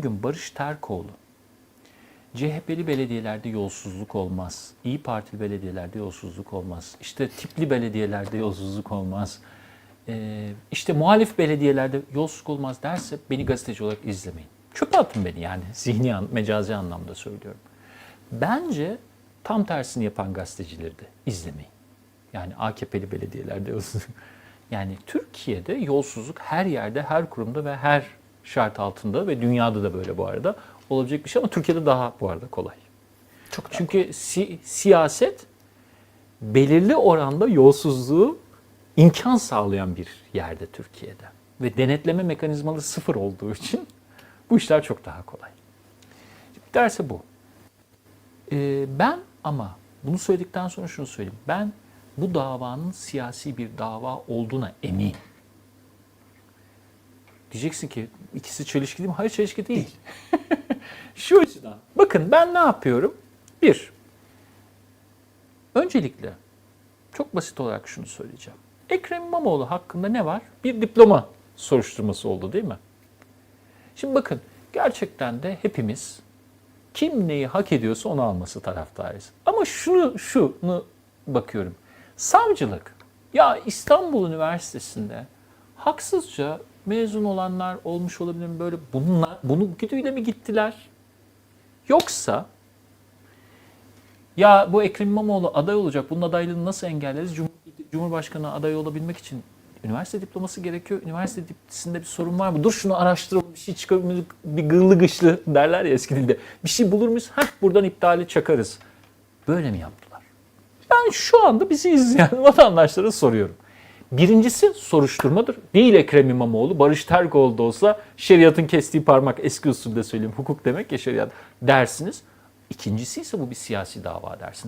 gün Barış Terkoğlu CHP'li belediyelerde yolsuzluk olmaz. İyi Partili belediyelerde yolsuzluk olmaz. İşte tipli belediyelerde yolsuzluk olmaz. Ee, işte muhalif belediyelerde yolsuzluk olmaz derse beni gazeteci olarak izlemeyin. Çöpe atın beni yani zihni, an, mecazi anlamda söylüyorum. Bence tam tersini yapan gazetecileri de izlemeyin. Yani AKP'li belediyelerde yolsuzluk. Yani Türkiye'de yolsuzluk her yerde, her kurumda ve her şart altında ve dünyada da böyle bu arada olabilecek bir şey ama Türkiye'de daha bu arada kolay. Çok Çünkü si- siyaset belirli oranda yolsuzluğu imkan sağlayan bir yerde Türkiye'de. Ve denetleme mekanizmaları sıfır olduğu için bu işler çok daha kolay. Derse bu. Ee, ben ama bunu söyledikten sonra şunu söyleyeyim. Ben bu davanın siyasi bir dava olduğuna eminim. Diyeceksin ki ikisi çelişkili mi? Hayır çelişki değil. Şu açıdan. Bakın ben ne yapıyorum? Bir, öncelikle çok basit olarak şunu söyleyeceğim. Ekrem İmamoğlu hakkında ne var? Bir diploma soruşturması oldu değil mi? Şimdi bakın gerçekten de hepimiz kim neyi hak ediyorsa onu alması taraftarıyız. Ama şunu şunu bakıyorum. Savcılık ya İstanbul Üniversitesi'nde haksızca mezun olanlar olmuş olabilir mi böyle bununla bunu güdüyle mi gittiler? Yoksa ya bu Ekrem İmamoğlu aday olacak. Bunun adaylığını nasıl engelleriz? Cum- Cumhurbaşkanı aday olabilmek için üniversite diploması gerekiyor. Üniversite diplomasında bir sorun var mı? Dur şunu araştıralım. Bir şey çıkabilir. Bir gırlı gışlı derler ya eski dilde. Bir şey bulur muyuz? Heh buradan iptali çakarız. Böyle mi yaptılar? Ben şu anda bizi izleyen vatandaşlara soruyorum. Birincisi soruşturmadır. Değil Ekrem İmamoğlu, Barış Terkoğlu da olsa şeriatın kestiği parmak eski usulde söyleyeyim. Hukuk demek ya şeriat dersiniz. İkincisi ise bu bir siyasi dava dersin.